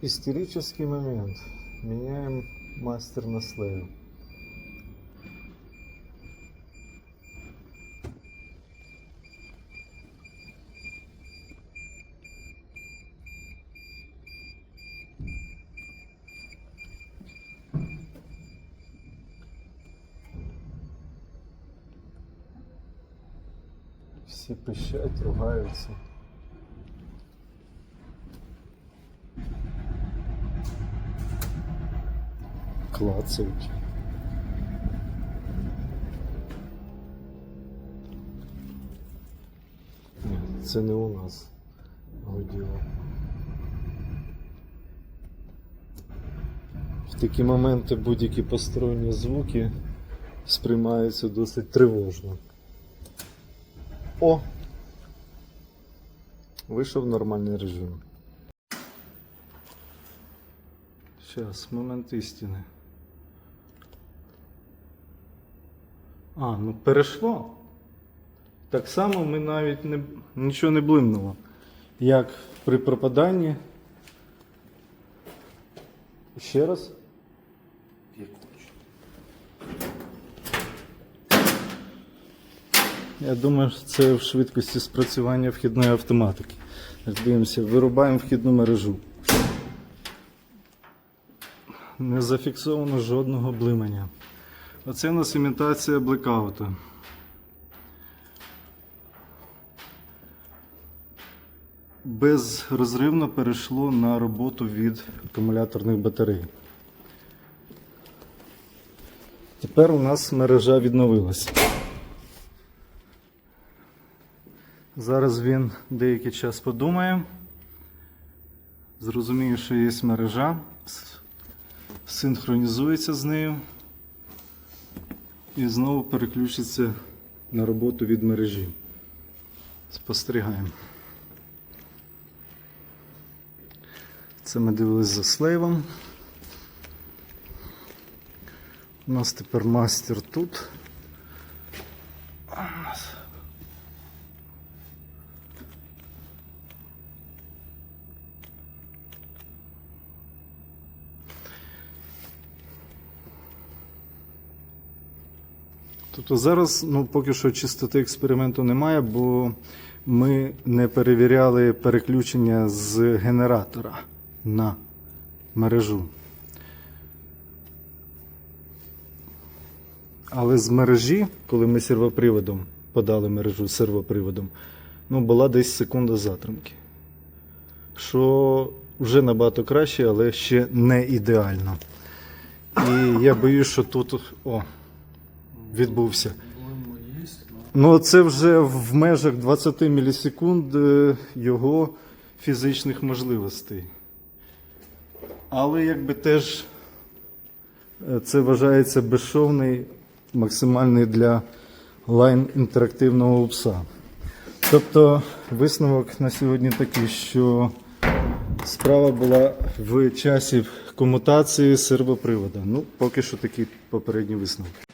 Истерический момент. Меняем мастер на слею. Всі пищать, ругаються. Клацають. Це не у нас гуділо. В такі моменти будь-які посторонні звуки сприймаються досить тривожно. О! Вийшов нормальний режим. Зараз, момент істини. А, ну перейшло. Так само ми навіть не, нічого не блимнуло. Як при пропаданні. Ще раз. Я думаю, що це в швидкості спрацювання вхідної автоматики. Дивимося, вирубаємо вхідну мережу. Не зафіксовано жодного блимання. Оце у нас імітація блекауту. Безрозривно перейшло на роботу від акумуляторних батарей. Тепер у нас мережа відновилась. Зараз він деякий час подумає. Зрозуміє, що є мережа, синхронізується з нею і знову переключиться на роботу від мережі. Спостерігаємо. Це ми дивились за слейвом. У нас тепер мастер тут. Тобто зараз ну, поки що чистоти експерименту немає, бо ми не перевіряли переключення з генератора на мережу. Але з мережі, коли ми сервоприводом подали мережу сервоприводом, ну, була десь секунда затримки. Що вже набагато краще, але ще не ідеально. І я боюсь, що тут. О, відбувся. Ну, це вже в межах 20 мілісекунд е, його фізичних можливостей. Але якби теж е, це вважається безшовний, максимальний для лайн інтерактивного пса. Тобто висновок на сьогодні такий, що справа була в часі комутації сервопривода. Ну, поки що такий попередній висновок.